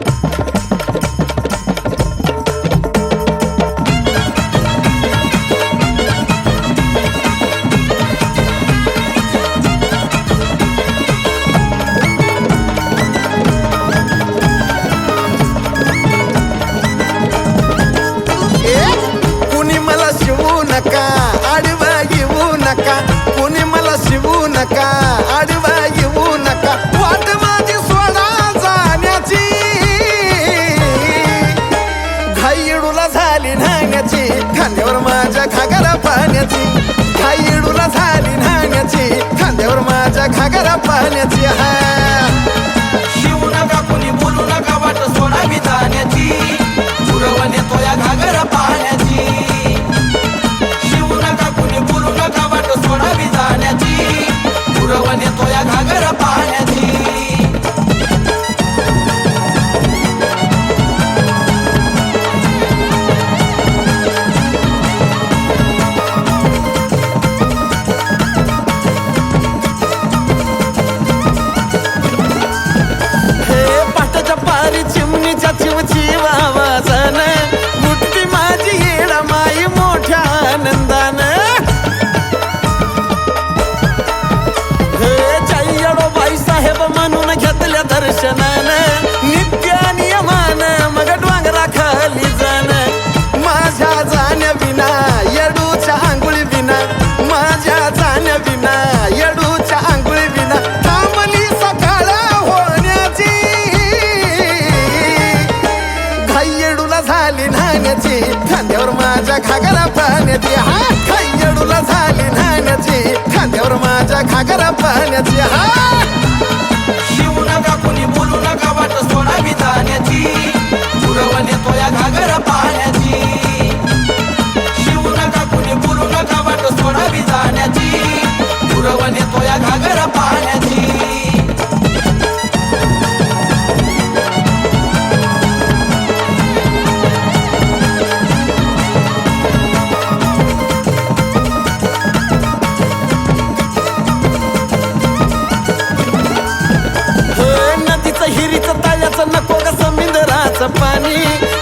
you पाण्याची. घाई झाली नाण्याची खांद्यावर माझ्या घागरा पाण्याची. म्हणून घेतल्या दर्शनान नित्य नियमान मग डोंगरा खाली जाण. माझ्या जाण्या बिना येडूच्या आंघोळी विना माझ्या जाण्या बिना येडूच्या आंघोळी बिना थांबली सकाळ होण्याची. घाई येडूला झाली नाण्याची खांद्यावर माझ्या खागरा पाण्याची. हा खाई येडूला झाली नाण्याची खांद्यावर माझ्या खागरा पाण्याची. हा. सपानी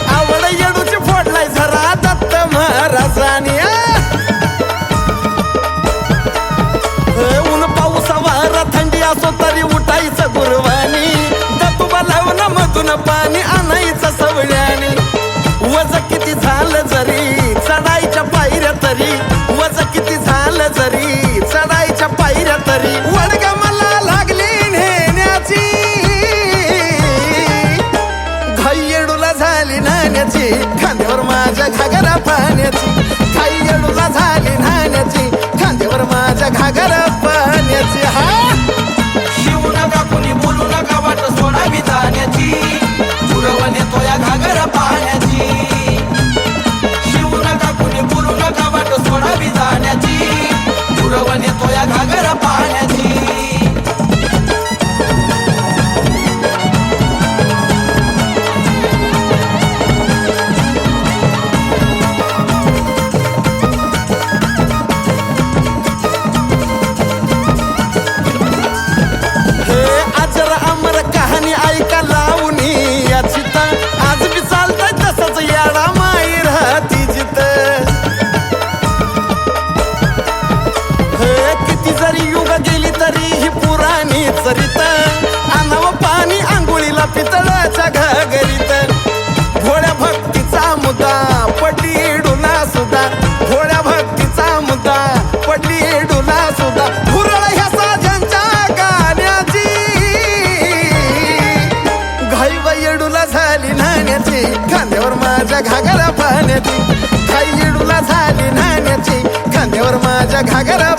खांद्यावर माझ्या घागरा पाण्याची सारी युग गेली तरी ही पुराणी चरित. आणाव पाणी आंघोळीला पितळाच्या घागरीत. घोड्या भक्तीचा मुद्दा पटी डुना सुद्धा. घोड्या भक्तीचा मुद्दा पटी डुना सुद्धा. भुरळ ह्या साजांच्या गाण्याची. घाई येडूला झाली नाण्याची. खांद्यावर माझ्या घागरा पाण्याची. घाई येडूला झाली नाण्याची. खांद्यावर माझ्या घागरा